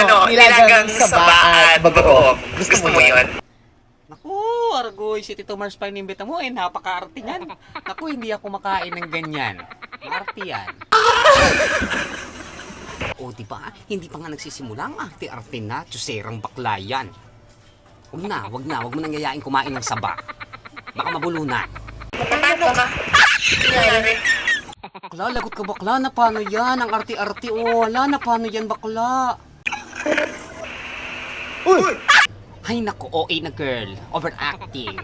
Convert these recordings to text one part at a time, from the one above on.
ano, nilagang saba at bagoong. Gusto mo yun? Naku, Argoy, si Tito Mars pa inimbita mo, eh, napaka-arte yan. Naku, hindi ako makain ng ganyan. Arte yan. O, di ba? Hindi pa nga nagsisimula ang arte-arte na. Tsuserang bakla yan. Huwag na, wag na. Huwag mo nang yayain kumain ng saba. Baka mabulunan. Paano ka? Nangyari? Bakla, lagot ka bakla. Na paano yan? Ang arte-arte. O, wala. Na paano yan, bakla? Uy! Ay nako, OA na girl. Overacting.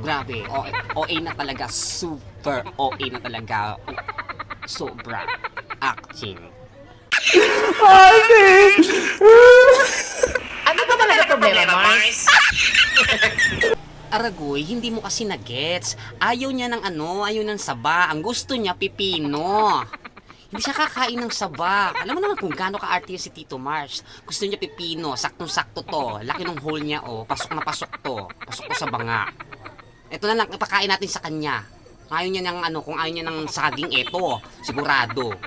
Grabe, OA, OA na talaga. Super OA na talaga. Sobra. Acting. Ano ba talaga problema, Mars? Aragoy, hindi mo kasi nagets. Ayaw niya ng ano, ayaw ng saba. Ang gusto niya, pipino. Hindi siya kakain ng saba. Alam mo naman kung gaano ka-arte si Tito Mars. Gusto niya pipino, saktong-sakto to. Laki ng hole niya, oh. Pasok na pasok to. Pasok to sa banga. Ito na lang, ipakain natin sa kanya. Kung ayaw niya ng ano, kung ayaw niya ng saging, eto. Sigurado.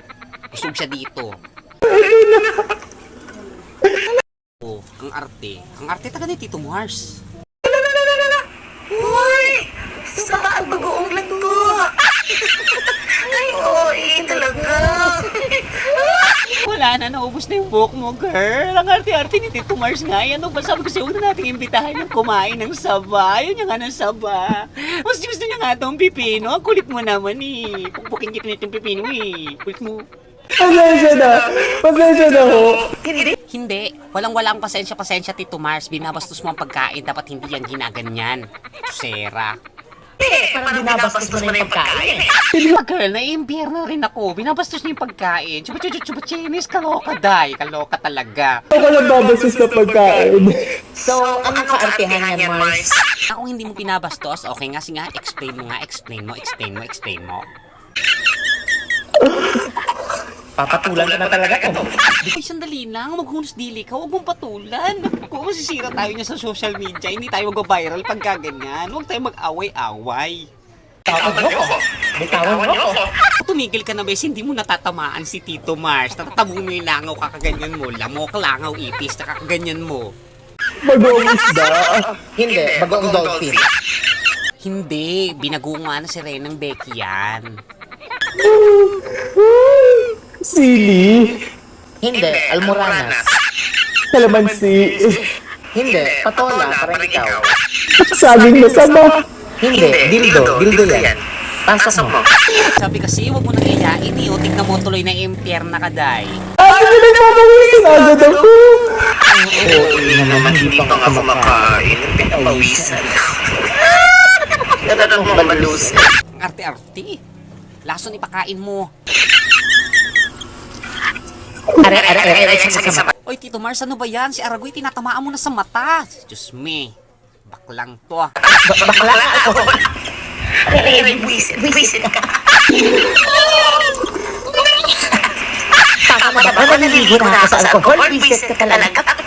Kusog siya dito. Oh, ang arte. Ang arte talaga ni Tito Mars. Uy! Saba at bagoong lang to. Ay, oy, talaga. Wala na, naubos na yung buhok mo, girl. Ang arte-arte ni Tito Mars nga. Yan, ba sabi ko sa'yo, huwag na natin imbitahan yung kumain ng saba. Ayaw niya nga ng saba. Mas gusto niya nga itong pipino. Ang kulit mo naman eh. Pukpukin kita nitong pipino eh. Kulit mo. Pasensya na. Pasensya na ho. Hindi. Hindi. Walang-wala ang pasensya-pasensya, Tito Mars. Binabastos mo ang pagkain. Dapat hindi yan ginaganyan. Sera. Eh, parang binabastos mo na yung pagkain eh. Diba, girl, naiimbir na rin ako. Binabastos niya yung pagkain. Chupa chupa chupa chinis. Kaloka, day. Kaloka talaga. Ako lang babasos na pagkain. So, anong kaartihan yan, Mars? Ako hindi mo pinabastos, okay nga, sige nga, explain mo nga, explain mo, explain mo, explain mo. Papatulan ka na talaga to. Ay, sandali lang, maghunos dili ka, huwag mong patulan. Kung masisira tayo niya sa social media, hindi tayo mag-viral pag ganyan. Huwag tayo mag-away-away. Tawag mo ko. Bitawan mo ko. Tumigil ka na, bes, hindi mo natatamaan si Tito Mars. Tatatabo mo yung langaw, kakaganyan mo. Lamok, langaw, ipis, kakaganyan mo. Bagoong isda. Hindi, bagoong dolphin. Hindi, binagunga na si Renang Becky yan. Sili. Hindi, almoranas. Kalamansi. Hindi, patola, parang ikaw. Saging na sama. Hindi, dildo, dildo yan. Pasok mo. Sabi kasi, huwag mo nang iyain eh. O, tignan mo tuloy na impyer na kaday. Ano na nagpapawisin agad ako? Oo, naman hindi pa nga kumakain. Pinapawisan. Natatak mo malus. Ang arte-arte. Lason ipakain mo. Are, are, are, are, sige sa Oy, Tito Mars, ano ba yan? Si Aragoy, tinatamaan mo na sa mata. Diyos me. Baklang to ah. Bakla ako. Ay, buwisit, buwisit ka. Tama na ba naligo na ako sa alcohol? Buwisit ka talaga.